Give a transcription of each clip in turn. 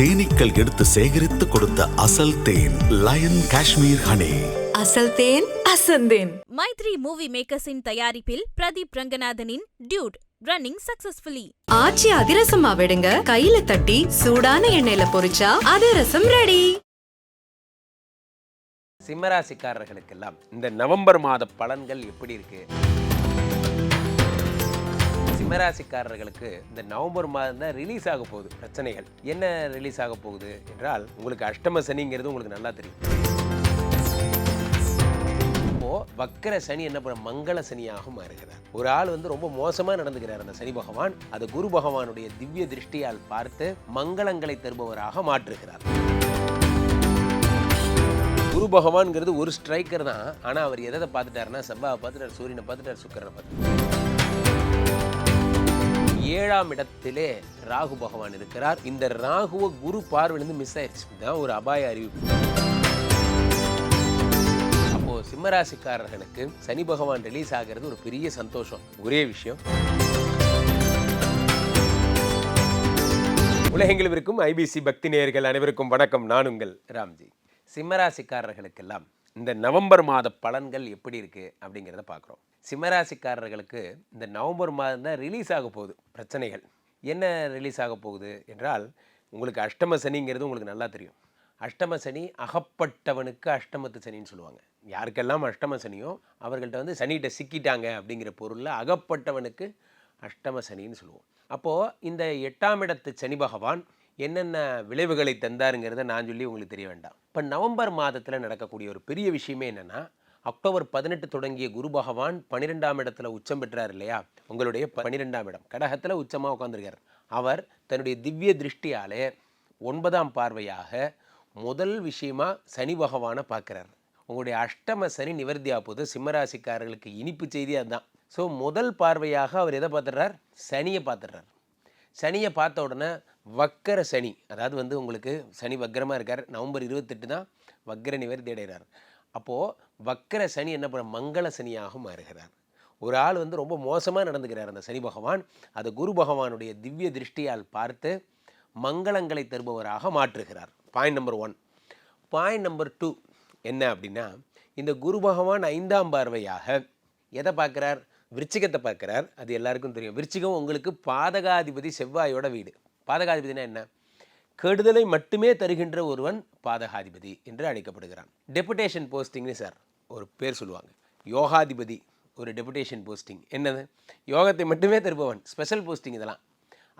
தேனீக்கள் எடுத்து சேகரித்து கொடுத்த அசல் தேன் லயன் காஷ்மீர் ஹனி. அசல் தேன் அசந்தேன் மைத்ரி மூவி மேக்கர்ஸின் தயாரிப்பில் பிரதீப் ரங்கநாதனின் டியூட் ரன்னிங் சக்சஸ்ஃபுல்லி. ஆச்சி அதிரசமா விடுங்க. கையில தட்டி சூடான எண்ணெயில பொரிச்சா அதிரசம் ரெடி சிம்மராசிக்காரர்களுக்கெல்லாம் இந்த நவம்பர் மாத பலன்கள் எப்படி இருக்கு? சிம்மராசிக்காரர்களுக்கு இந்த நவம்பர் மாதம் தான் ரிலீஸ் ஆக போகுது. பிரச்சனைகள். என்ன ரிலீஸ் ஆக போகுது என்றால் உங்களுக்கு அஷ்டம சனிங்கிறது உங்களுக்கு நல்லா தெரியும். இப்போ வக்கர சனி என்ன பண்ண மங்கள சனியாக மாறுகிறார். ஒரு ஆள் வந்து ரொம்ப மோசமா நடந்துக்கிறார் அந்த சனி பகவான். அது குரு பகவானுடைய திவ்ய திருஷ்டியால் பார்த்து மங்களங்களை தருபவராக மாற்றுகிறார். குரு பகவான்ங்கிறது ஒரு ஸ்ட்ரைக்கர் தான். ஆனால் அவர் எதை பார்த்துட்டாருன்னா செவ்வாவை பார்த்துட்டார் சூரியனை பார்த்துட்டார் சுக்கரனை பார்த்துட்டார். ஏழாம் இடத்திலே ராகு பகவான் இருக்கிறார். இந்த ராகுவை குரு பார்வையிலிருந்து மிஸ் ஆயிடுச்சு தான் ஒரு அபாய அறிவிப்பு அப்போ சிம்மராசிக்காரர்களுக்கு சனி பகவான் ரிலீஸ் ஆகிறது ஒரு பெரிய சந்தோஷம். ஒரே விஷயம். உலகெங்கிலும் இருக்கும் ஐபிசி பக்தி நேயர்கள் அனைவருக்கும் வணக்கம். நான் உங்கள் ராம்ஜி. சிம்மராசிக்காரர்களுக்கெல்லாம் இந்த நவம்பர் மாத பலன்கள் எப்படி இருக்குது அப்படிங்கிறத பார்க்குறோம் சிம்மராசிக்காரர்களுக்கு இந்த நவம்பர் மாதம் தான் ரிலீஸ் ஆக போகுது. பிரச்சனைகள். என்ன ரிலீஸ் ஆக போகுது என்றால் உங்களுக்கு அஷ்டம சனிங்கிறது உங்களுக்கு நல்லா தெரியும். அஷ்டம சனி அகப்பட்டவனுக்கு அஷ்டமத்து சனின்னு சொல்லுவாங்க. யாருக்கெல்லாம் அஷ்டம சனியோ அவர்கள்ட்ட வந்து சனிகிட்ட சிக்கிட்டாங்க அப்படிங்கிற பொருளில் அகப்பட்டவனுக்கு அஷ்டம சனின்னு சொல்லுவோம். அப்போது இந்த எட்டாம் இடத்து சனி பகவான் என்னென்ன விளைவுகளை தந்தாருங்கிறத நான் சொல்லி உங்களுக்கு தெரிய வேண்டாம். இப்போ நவம்பர் மாதத்தில் நடக்கக்கூடிய ஒரு பெரிய விஷயமே என்னென்னா அக்டோபர் பதினெட்டு தொடங்கிய குரு பகவான் பன்னிரெண்டாம் இடத்துல உச்சம் பெற்றார் இல்லையா? உங்களுடைய பன்னிரெண்டாம் இடம். கடகத்தில் உச்சமாக உட்காந்துருக்கார் அவர் தன்னுடைய திவ்ய திருஷ்டியாலே ஒன்பதாம் பார்வையாக முதல் விஷயமா சனி பகவானை பார்க்குறார் உங்களுடைய அஷ்டம சனி நிவர்த்தியாக போது சிம்மராசிக்காரர்களுக்கு இனிப்பு செய்தி அதுதான். ஸோ முதல் பார்வையாக அவர் எதை பார்த்துடுறார் சனியை பார்த்துடுறார் சனியை பார்த்த உடனே வக்கர சனி அதாவது வந்து உங்களுக்கு சனி வக்கரமாக இருக்கார். நவம்பர் இருபத்தெட்டு தான் வக்கர நிவர்த்தி அடைகிறார். அப்போது வக்கர சனி என்ன பண்ண மங்கள சனியாக மாறுகிறார். ஒரு ஆள் வந்து ரொம்ப மோசமாக நடந்துக்கிறார் அந்த சனி பகவான். அதை குரு பகவானுடைய திவ்ய திருஷ்டியால் பார்த்து மங்களங்களை தருபவராக மாற்றுகிறார். Point number one point number two என்ன அப்படின்னா இந்த குரு பகவான் ஐந்தாம் பார்வையாக எதை பார்க்குறார்? விருச்சிகத்தை பார்க்குறார். அது எல்லாருக்கும் தெரியும். விருச்சிகம் உங்களுக்கு பாதகாதிபதி செவ்வாயோட வீடு. பாதகாதிபதினா என்ன? கெடுதலை மட்டுமே தருகின்ற ஒருவன் பாதகாதிபதி என்று அழைக்கப்படுகிறான். டெபுடேஷன் போஸ்டிங்னு சார் ஒரு பேர் சொல்லுவாங்க. யோகாதிபதி ஒரு டெபுடேஷன் போஸ்டிங் என்னது? யோகத்தை மட்டுமே தருபவன். ஸ்பெஷல் போஸ்டிங் இதெல்லாம்.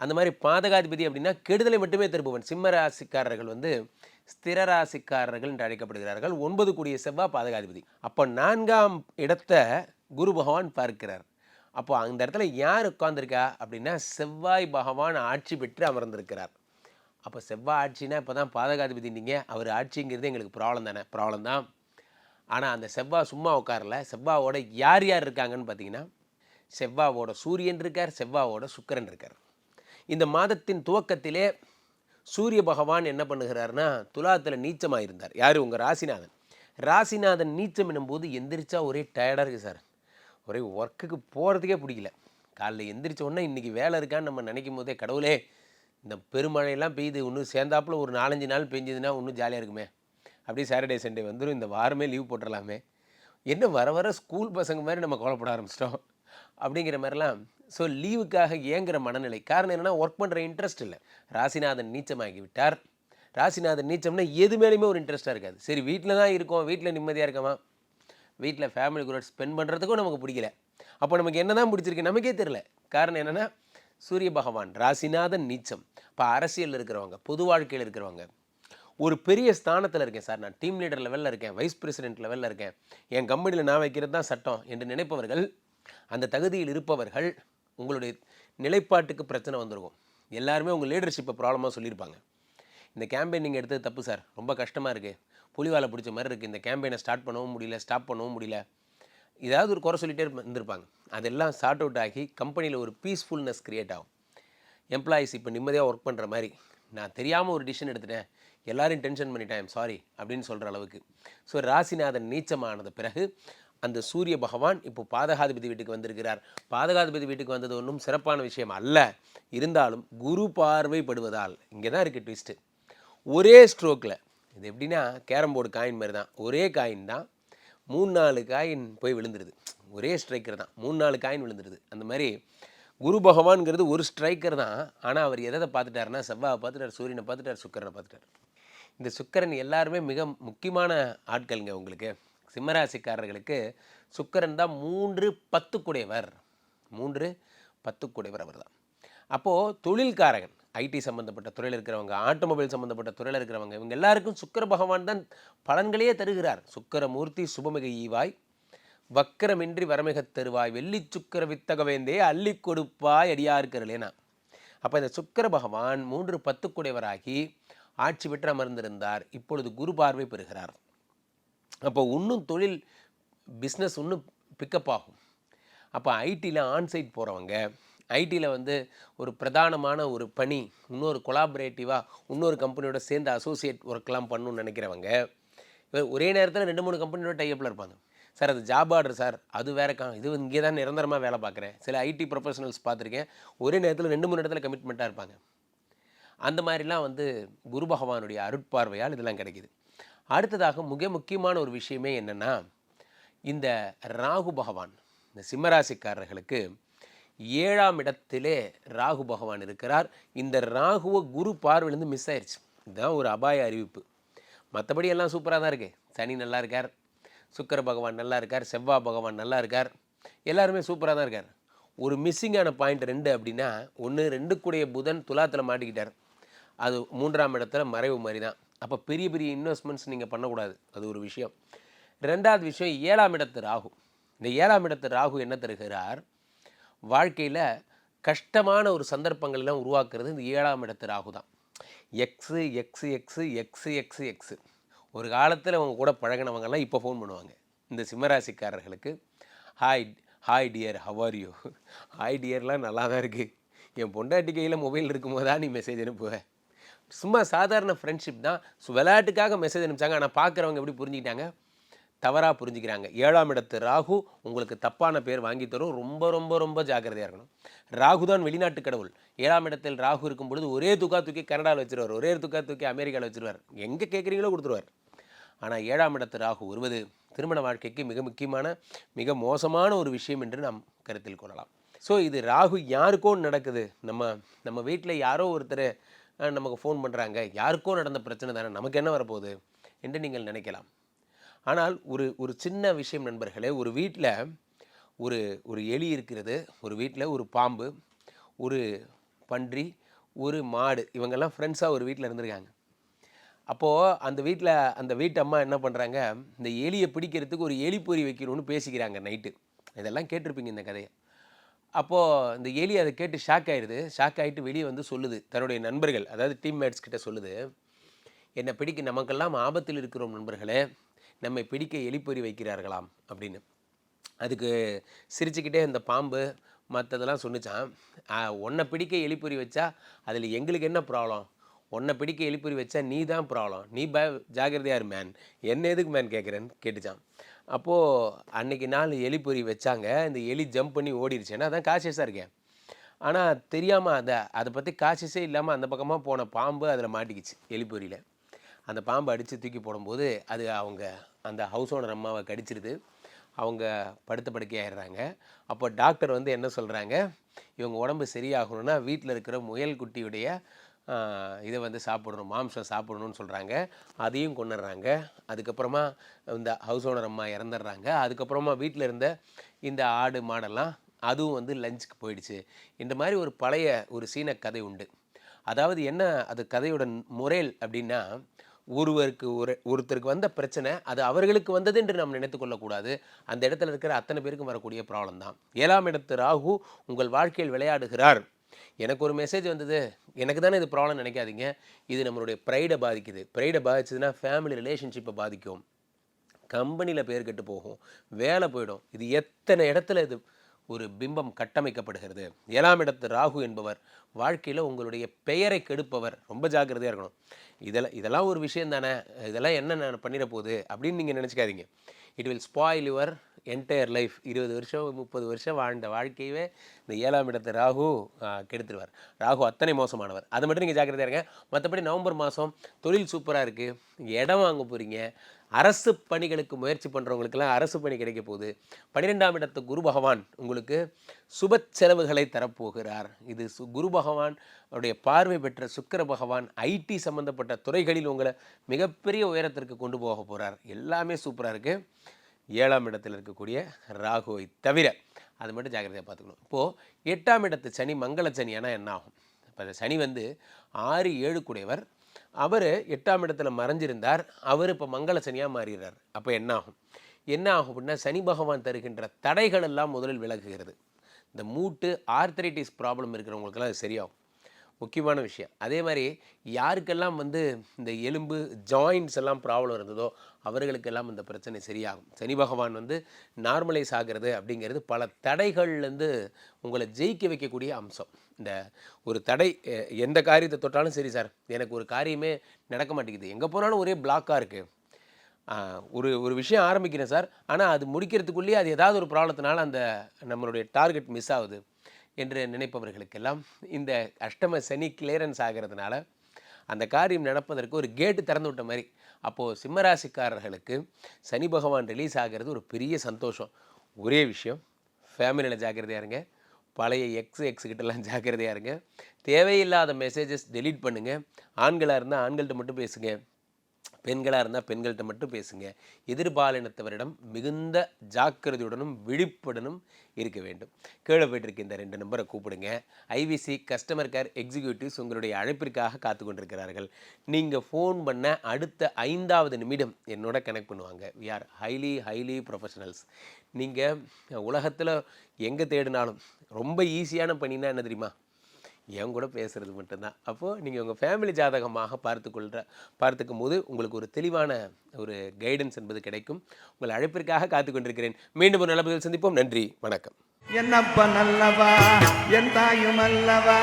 அந்த மாதிரி பாதகாதிபதி அப்படின்னா கெடுதலை மட்டுமே தருபவன். சிம்ம ராசிக்காரர்கள் வந்து ஸ்திர ராசிக்காரர்கள் என்று அழைக்கப்படுகிறார்கள். ஒன்பது கூடிய செவ்வாய் பாதகாதிபதி. அப்போ நான்காம் இடத்தை குரு பகவான் பார்க்கிறார். அப்போ அந்த இடத்துல யார் உட்காந்துருக்கா அப்படின்னா செவ்வாய் பகவான் ஆட்சி பெற்று அமர்ந்திருக்கிறார். அப்போ செவ்வாய் ஆட்சினா இப்போ தான் பாதகாதிபதி நீங்கள் அவர் ஆட்சிங்கிறது எங்களுக்கு ப்ராப்ளம் தானே ப்ராப்ளம் தான். ஆனால் அந்த செவ்வாய் சும்மா உட்காரல செவ்வாவோட யார் யார் இருக்காங்கன்னு பார்த்தீங்கன்னா செவ்வாவோட சூரியன் இருக்கார் செவ்வாவோட சுக்கரன் இருக்கார். இந்த மாதத்தின் துவக்கத்திலே சூரிய பகவான் என்ன பண்ணுகிறார்னா துலாத்தில் நீச்சமாக இருந்தார் யார்? உங்கள் ராசிநாதன். ராசிநாதன் நீச்சம் என்னும்போது எந்திரிச்சா ஒரே டயர்டாக இருக்குது சார். ஒரே ஒர்க்குக்கு போகிறதுக்கே பிடிக்கல. காலைல எந்திரிச்ச உடனே இன்றைக்கி வேலை இருக்கான்னு நம்ம நினைக்கும் போதே கடவுளே இந்த பெருமழையெல்லாம் பெய்யுது இன்னும் சேர்ந்தாப்புல ஒரு நாலஞ்சு நாள் பெஞ்சதுன்னா இன்னும் ஜாலியாக இருக்குமே. அப்படியே சாட்டர்டே சண்டே வந்துடும் இந்த வாரமே லீவ் போட்டுடலாமே என்ன வர வர ஸ்கூல் பசங்க மாதிரி நம்ம கோலப்பட ஆரம்பிச்சிட்டோம். அப்படிங்கிற மாதிரிலாம் ஸோ லீவுக்காக ஏங்குற மனநிலை. காரணம் என்னென்னா ஒர்க் பண்ணுற இன்ட்ரெஸ்ட் இல்லை. ராசிநாதன் நீச்சமாகி விட்டார். ராசிநாதன் நீச்சம்னா எது மேலேயுமே ஒரு இன்ட்ரெஸ்ட்டாக இருக்காது. சரி வீட்டில் தான் இருக்கோம் வீட்டில் நிம்மதியாக இருக்கமா? வீட்டில் ஃபேமிலி கூட ஸ்பெண்ட் பண்ணுறதுக்கும் நமக்கு பிடிக்கல. அப்போ நமக்கு என்ன தான் பிடிச்சிருக்கு நமக்கே தெரில காரணம் என்னென்னா சூரிய பகவான் ராசிநாதன் நீச்சம். இப்போ அரசியலில் இருக்கிறவங்க பொது வாழ்க்கையில் இருக்கிறவங்க ஒரு பெரிய ஸ்தானத்தில் இருக்கேன் சார். நான் டீம் லீடர் லெவலில் இருக்கேன் வைஸ் பிரசிடென்ட் லெவலில் இருக்கேன். என் கம்பெனியில் நான் வைக்கிறது தான் சட்டம் என்று நினைப்பவர்கள் அந்த தகுதியில் இருப்பவர்கள் உங்களுடைய நிலைப்பாட்டுக்கு பிரச்சனை வந்துருக்கும். எல்லாருமே உங்கள் லீடர்ஷிப்பை ப்ராப்ளமாக சொல்லியிருப்பாங்க. இந்த கேம்பெயின் நீங்கள் எடுத்தது தப்பு சார். ரொம்ப கஷ்டமாக இருக்குது புலிவாலை பிடிச்ச மாதிரி இருக்குது இந்த கேம்பெயினை ஸ்டார்ட் பண்ணவும் முடியல ஸ்டாப் பண்ணவும் முடியல. ஏதாவது ஒரு குறை சொல்லிகிட்டே இருந்திருப்பாங்க. அதெல்லாம் சார்ட் அவுட் ஆகி கம்பெனியில் ஒரு பீஸ்ஃபுல்னஸ் க்ரியேட் ஆகும். எம்ப்ளாயிஸ் இப்போ நிம்மதியாக ஒர்க் பண்ணுற மாதிரி. நான் தெரியாமல் ஒரு டிசிஷன் எடுத்துட்டேன். எல்லாரையும் டென்ஷன் பண்ணிட்டேன். சாரி அப்படின்னு சொல்கிற அளவுக்கு. ஸோ ராசிநாதன் நீச்சமானது பிறகு அந்த சூரிய பகவான் இப்போ பாதகாதிபதி வீட்டுக்கு வந்திருக்கிறார். பாதகாதிபதி வீட்டுக்கு வந்தது ஒன்றும் சிறப்பான விஷயம் அல்ல. இருந்தாலும் குரு பார்வைப்படுவதால் இங்கே தான் இருக்குது ட்விஸ்ட்டு ஒரே ஸ்ட்ரோக்கில் இது எப்படின்னா கேரம் போர்டு காயின் மாதிரி தான். ஒரே காயின் தான். மூணு நாலு காயின் போய் விழுந்துருது. ஒரே ஸ்ட்ரைக்கர் தான். மூணு நாலு காயின் விழுந்துருது. அந்த மாதிரி குரு பகவான்ங்கிறது ஒரு ஸ்ட்ரைக்கர் தான். ஆனால் அவர் எதை பார்த்துட்டாருன்னா செவ்வாவை பார்த்துட்டார் சூரியனை பார்த்துட்டார் சுக்கரனை பார்த்துட்டார். இந்த சுக்கரன் எல்லாருமே மிக முக்கியமான ஆட்கள்ங்க உங்களுக்கு. சிம்மராசிக்காரர்களுக்கு சுக்கரன் தான் மூன்று பத்து குடையவர் மூன்று பத்து குடையவர் அவர் தான் அப்போது தொழில்காரகன். ஐடி சம்மந்தப்பட்ட துறையில் இருக்கிறவங்க ஆட்டோமொபைல் சம்மந்தப்பட்ட துறையில் இருக்கிறவங்க இவங்க எல்லாருக்கும் சுக்கர பகவான் தான் பலன்களையே தருகிறார். சுக்கரமூர்த்தி சுபமிக ஈவாய் வக்கரமின்றி வரமிகத் தருவாய் வெள்ளி சுக்கர வித்தகவேந்தே அள்ளி கொடுப்பாய் அடியாருக்கிறலேனா அப்போ இந்த சுக்கிர பகவான் மூன்று பத்துக்குடையவராகி ஆட்சி பெற்று அமர்ந்திருந்தார். இப்பொழுது குரு பார்வை பெறுகிறார். அப்போ இன்னும் தொழில் பிஸ்னஸ் இன்னும் பிக்கப் ஆகும். அப்போ ஐடியில் ஆன்சைட் போகிறவங்க ஐடியில் வந்து ஒரு பிரதானமான ஒரு பணி இன்னொரு கொலாபரேட்டிவாக இன்னொரு கம்பெனியோட சேர்ந்து அசோசியேட் ஒர்க்லாம் பண்ணணும்னு நினைக்கிறவங்க ஒரே நேரத்தில் ரெண்டு மூணு கம்பெனியோட டைப்பில் இருப்பாங்க. சார் அது ஜாப் ஆர்டர் சார் அது வேற கா இது இங்கே தான் நிரந்தரமாக வேலை பார்க்குறேன். சில ஐடி ப்ரொஃபஷனல்ஸ் பார்த்துருக்கேன். ஒரே நேரத்தில் ரெண்டு மூணு இடத்துல கமிட்மெண்ட்டாக இருப்பாங்க. அந்த மாதிரிலாம் வந்து குரு பகவானுடைய அருட்பார்வையால் இதெல்லாம் கிடைக்கிது. அடுத்ததாக மிக முக்கியமான ஒரு விஷயமே என்னென்னா இந்த ராகு பகவான் இந்த சிம்மராசிக்காரர்களுக்கு ஏழாம் இடத்திலே ராகு பகவான் இருக்கிறார். இந்த ராகுவை குரு பார்வையிலேருந்து மிஸ் ஆயிடுச்சு இதுதான் ஒரு அபாய அறிவிப்பு. மற்றபடி எல்லாம் சூப்பராக தான் இருக்குது சனி நல்லா இருக்கார். சுக்கர பகவான் நல்லா இருக்கார். செவ்வாய் பகவான் நல்லா இருக்கார். எல்லாருமே சூப்பராக தான் இருக்கார். ஒரு மிஸ்ஸிங்கான பாயிண்ட் ரெண்டு அப்படின்னா ஒன்று ரெண்டு கூடிய புதன் துலாத்தில் மாட்டிக்கிட்டார். அது மூன்றாம் இடத்துல மறைவு மாதிரி தான். அப்போ பெரிய பெரிய இன்வெஸ்ட்மெண்ட்ஸ் நீங்கள் பண்ணக்கூடாது. அது ஒரு விஷயம். ரெண்டாவது விஷயம் ஏழாம் இடத்து ராகு. இந்த ஏழாம் இடத்து ராகு என்ன தருகிறார்? வாழ்க்கையில் கஷ்டமான ஒரு சந்தர்ப்பங்கள்லாம் உருவாக்குறது இந்த ஏழாம் இடத்து ராகு தான். Ex ex ex ex ex ex ஒரு காலத்தில் அவங்க கூட பழகினவங்கெல்லாம் இப்போ ஃபோன் பண்ணுவாங்க. இந்த சிம்மராசிக்காரர்களுக்கு hi hi dear how are you hi டியர்லாம் நல்லா தான் இருக்குது என் பொண்டாட்டி கையில் மொபைல் இருக்கும்போது தான் நீ மெசேஜ் அனுப்புவ? சும்மா சாதாரண ஃப்ரெண்ட்ஷிப் தான். ஸோ விளையாட்டுக்காக மெசேஜ் அனுப்பிச்சாங்க. ஆனால் பார்க்குறவங்க எப்படி புரிஞ்சுக்கிட்டாங்க? தவறாக புரிஞ்சுக்கிறாங்க. ஏழாம் இடத்து ராகு உங்களுக்கு தப்பான பேர் வாங்கி தரும். ரொம்ப ரொம்ப ரொம்ப ஜாக்கிரதையாக இருக்கணும். ராகு தான் வெளிநாட்டு கடவுள். ஏழாம் இடத்தில் ராகு இருக்கும் பொழுது ஒரே துக்கா தூக்கி கனடாவில் வச்சுருவார். ஒரே துக்கா தூக்கி அமெரிக்காவில் வச்சுருவார். எங்கே கேட்குறீங்களோ கொடுத்துருவார். ஆனால் ஏழாம் இடத்து ராகு வருவது திருமண வாழ்க்கைக்கு மிக முக்கியமான மிக மோசமான ஒரு விஷயம் என்று நாம் கருத்தில் கொள்ளலாம். ஸோ இது ராகு யாருக்கோ நடக்குது. நம்ம நம்ம வீட்டில் யாரோ ஒருத்தர் நமக்கு ஃபோன் பண்ணுறாங்க யாருக்கோ நடந்த பிரச்சனை தானே. நமக்கு என்ன வரப்போகுது? என்று நீங்கள் நினைக்கலாம். ஆனால் ஒரு ஒரு சின்ன விஷயம் நண்பர்களே ஒரு வீட்டில் ஒரு ஒரு எலி இருக்கிறது ஒரு வீட்டில் ஒரு பாம்பு ஒரு பன்றி ஒரு மாடு இவங்கெல்லாம் ஃப்ரெண்ட்ஸாக ஒரு வீட்டில் இருந்திருக்காங்க. அப்போது அந்த வீட்டில் அந்த வீட்டு அம்மா என்ன பண்ணுறாங்க இந்த எலியை பிடிக்கிறதுக்கு ஒரு எலி பொறி வைக்கணும்னு பேசிக்கிறாங்க நைட்டு இதெல்லாம் கேட்டிருப்பீங்க இந்த கதையை. அப்போது இந்த எலி அதை கேட்டு ஷாக் ஆயிடுது ஷாக் ஆகிட்டு வெளியே வந்து சொல்லுது தன்னுடைய நண்பர்கள் அதாவது டீம்மேட்ஸ் கிட்ட சொல்லுது என்னை பிடிக்க நமக்கெல்லாம் ஆபத்தில் இருக்கிறோம் நண்பர்களே நம்மை பிடிக்க எலிப்பொறி வைக்கிறார்களாம் அப்படின்னு. அதுக்கு சிரிச்சுக்கிட்டே இந்த பாம்பு மற்றதெல்லாம் சொன்னிச்சான் உன்னை பிடிக்க எலிப்பொறி வச்சா அதில் எங்களுக்கு என்ன ப்ராப்ளம் உன்னை பிடிக்க எலிப்பொறி வச்சா நீ தான் ப்ராப்ளம் நீ ப ஜாகிரதையா இரு மேன் என்ன எதுக்கு மேன் கேட்குறேன்னு கேட்டுச்சான் அப்போது அன்னைக்கு நாள் எலிப்பொறி வச்சாங்க. இந்த எலி ஜம்ப் பண்ணி ஓடிடுச்சு ஏன்னா அதான் காஷியஸாக இருக்கேன். ஆனால் தெரியாமல் அதை அதை பற்றி காசியஸே இல்லாமல் அந்த பக்கமாக போன பாம்பு அதில் மாட்டிக்கிச்சு எலிப்பொறியில். அந்த பாம்பை அடித்து தூக்கி போடும்போது அது அவங்க அந்த ஹவுஸ் ஓனர் அம்மாவை கடிச்சிருது. அவங்க படுத்த படுக்கையாயிடுறாங்க. அப்போ டாக்டர் வந்து என்ன சொல்கிறாங்க இவங்க உடம்பு சரியாகணும்னா வீட்டில் இருக்கிற முயல் குட்டியுடைய இதை வந்து சாப்பிடணும் மாம்சம் சாப்பிடணும்னு சொல்கிறாங்க அதையும் கொண்டுடுறாங்க அதுக்கப்புறமா இந்த ஹவுஸ் ஓனர் அம்மா இறந்துடுறாங்க. அதுக்கப்புறமா வீட்டில் இருந்த இந்த ஆடு மாடெல்லாம் அதுவும் வந்து லஞ்சுக்கு போயிடுச்சு. இந்த மாதிரி ஒரு பழைய ஒரு சீன கதை உண்டு. அதாவது என்ன அது கதையோட முறையில் அப்படின்னா ஒருவருக்கு ஒரு ஒருத்தருக்கு வந்த பிரச்சனை அது அவர்களுக்கு வந்தது என்று நாம் நினைத்து கொள்ளக்கூடாது. அந்த இடத்துல இருக்கிற அத்தனை பேருக்கும் வரக்கூடிய ப்ராப்ளம் தான். ஏழாம் இடத்து ராகு உங்கள் வாழ்க்கையில் விளையாடுகிறார். எனக்கு ஒரு மெசேஜ் வந்தது. எனக்கு தானே இது ப்ராப்ளம் நினைக்காதீங்க. இது நம்மளுடைய ப்ரைடை பாதிக்குது. ப்ரைடை பாதிச்சதுன்னா ஃபேமிலி ரிலேஷன்ஷிப்பை பாதிக்கும். கம்பெனியில் பேர் கெட்டு போகும். வேலை போயிடும். இது எத்தனை இடத்துல இது ஒரு பிம்பம் கட்டமைக்கப்படுகிறது. ஏழாம் இடத்து ராகு என்பவர் வாழ்க்கையில் உங்களுடைய பெயரை கெடுப்பவர். ரொம்ப ஜாக்கிரதையாக இருக்கணும். இதெல்லாம் இதெல்லாம் ஒரு விஷயம் தானே. இதெல்லாம் என்ன நான் பண்ணிட போகுது அப்படின்னு நீங்கள் நினச்சிக்காதீங்க. It will spoil your entire life இருபது வருஷம் முப்பது வருஷம் வாழ்ந்த வாழ்க்கையவே இந்த ஏழாம் இடத்து ராகு கெடுத்துருவார். ராகு அத்தனை மோசமானவர். அதை மட்டும் நீங்கள் ஜாக்கிரதையாக இருங்க. மற்றபடி நவம்பர் மாதம் தொழில் சூப்பராக இருக்குது இடம் வாங்க போகிறீங்க அரசு பணிகளுக்கு முயற்சி பண்ணுறவங்களுக்கெல்லாம் அரசு பணி கிடைக்க போகுது. பன்னிரெண்டாம் இடத்து குரு பகவான் உங்களுக்கு சுப செலவுகளை தரப்போகிறார். இது சு குரு பகவான் அவருடைய பார்வை பெற்ற சுக்கர பகவான் ஐடி சம்பந்தப்பட்ட துறைகளில் உங்களை மிகப்பெரிய உயரத்திற்கு கொண்டு போக போகிறார் எல்லாமே சூப்பராக இருக்குது ஏழாம் இடத்தில் இருக்கக்கூடிய ராகுவை தவிர அது மட்டும் ஜாக்கிரதையாக பார்த்துக்கணும். இப்போது எட்டாம் இடத்து சனி மங்கள ஆனால் என்ன ஆகும்? இப்போ அந்த சனி வந்து ஆறு ஏழு கூடையவர். அவர் எட்டாம் இடத்துல மறைஞ்சிருந்தார். அவர் இப்போ மங்கள சனியாக மாறிடுறார் அப்போ என்ன ஆகும் என்ன ஆகும் அப்படின்னா சனி பகவான் தருகின்ற தடைகள் எல்லாம் முதலில் விலகுகிறது. இந்த மூட்டு ஆர்த்தரைட்டிஸ் ப்ராப்ளம் இருக்கிறவங்களுக்கெல்லாம் அது சரியாகும். முக்கியமான விஷயம். அதே மாதிரி யாருக்கெல்லாம் வந்து இந்த எலும்பு ஜாயின்ட்ஸ் எல்லாம் ப்ராப்ளம் இருந்ததோ அவர்களுக்கெல்லாம் இந்த பிரச்சனை சரியாகும். சனி பகவான் வந்து நார்மலைஸ் ஆகிறது அப்படிங்கிறது பல தடைகள்லேருந்து உங்களை ஜெயிக்க வைக்கக்கூடிய அம்சம். இந்த ஒரு தடை எந்த காரியத்தை தொட்டாலும் சரி சார் எனக்கு ஒரு காரியமே நடக்க மாட்டேங்குது. எங்கே போனாலும் ஒரே பிளாக்காக இருக்குது ஒரு ஒரு விஷயம் ஆரம்பிக்கிறேன் சார். ஆனால் அது முடிக்கிறதுக்குள்ளேயே அது ஏதாவது ஒரு ப்ராப்ளத்தினால அந்த நம்மளுடைய டார்கெட் மிஸ் ஆகுது. என்று நினைப்பவர்களுக்கெல்லாம் இந்த அஷ்டம சனி கிளியரன்ஸ் ஆகிறதுனால அந்த காரியம் நடப்பதற்கு ஒரு கேட்டு திறந்து விட்ட மாதிரி. அப்போது சிம்மராசிக்காரர்களுக்கு சனி பகவான் ரிலீஸ் ஆகிறது ஒரு பெரிய சந்தோஷம். ஒரே விஷயம் ஃபேமிலியில் ஜாக்கிரதையாக இருங்க. பழைய எக்ஸ் எக்ஸ் கிட்டலாம் இருங்க. தேவையில்லாத மெசேஜஸ் டெலீட் பண்ணுங்கள் ஆண்களாக இருந்தால் ஆண்கள்கிட்ட மட்டும் பேசுங்க. பெண்களாக இருந்தால் பெண்கள்கிட்ட மட்டும் பேசுங்க. எதிர்பாலினத்தவரிடம் மிகுந்த ஜாக்கிரதையுடனும் விழிப்புடனும் இருக்க வேண்டும். கீழே போயிட்டு இந்த ரெண்டு நம்பரை கூப்பிடுங்க. ஐவிசி கஸ்டமர் கேர் எக்ஸிக்யூட்டிவ்ஸ் உங்களுடைய அழைப்பிற்காக காத்து கொண்டிருக்கிறார்கள். நீங்கள் ஃபோன் பண்ண அடுத்த ஐந்தாவது நிமிடம் என்னோட கனெக்ட் பண்ணுவாங்க. We are highly highly professionals நீங்கள் உலகத்தில் எங்கே தேடினாலும் ரொம்ப ஈஸியான பணினா என்ன தெரியுமா? என் கூட பேசுறது மட்டும்தான். அப்போது நீங்கள் உங்கள் ஃபேமிலி ஜாதகமாக பார்த்துக்கொள்கிற பார்த்துக்கும் போது உங்களுக்கு ஒரு தெளிவான ஒரு கைடன்ஸ் என்பது கிடைக்கும். உங்கள் அழைப்பிற்காக காத்து கொண்டிருக்கிறேன். மீண்டும் ஒரு நல்ல சந்திப்போம். நன்றி வணக்கம். என்னப்ப நல்லவா? என் தாயும் அல்லவா?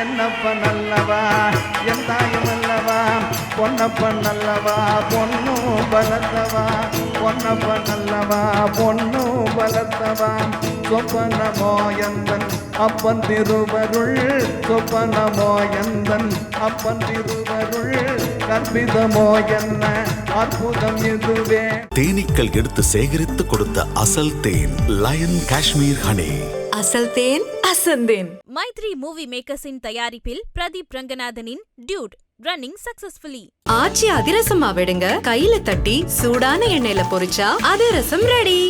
என்னப்ப நல்லவா? என் தாயும் அல்லவா? பொன்னப்ப நல்லவா? பொண்ணு பலத்தவா? பொன்னப்ப நல்லவா? பொண்ணு பலத்தவா? சொப்பனமோ எந்தன் அப்பன் திருவருள் சொப்பனமோ எந்தன் அப்பன் திருவருள் கற்பிதமோ என்ன அற்புதம் இதுவே. தேனீக்கள் எடுத்து சேகரித்து கொடுத்த அசல் தேன் லயன் காஷ்மீர் ஹனி. அசல் தேன் அசந்தேன் மைத்ரி மூவி மேக்கர்ஸின் தயாரிப்பில் பிரதீப் ரங்கநாதனின் டியூட் ரன்னிங் சக்சஸ்ஃபுல்லி. ஆச்சி அதிரசமா விடுங்க கையில தட்டி சூடான எண்ணெயில பொரிச்சா அதிரசம் ரெடி.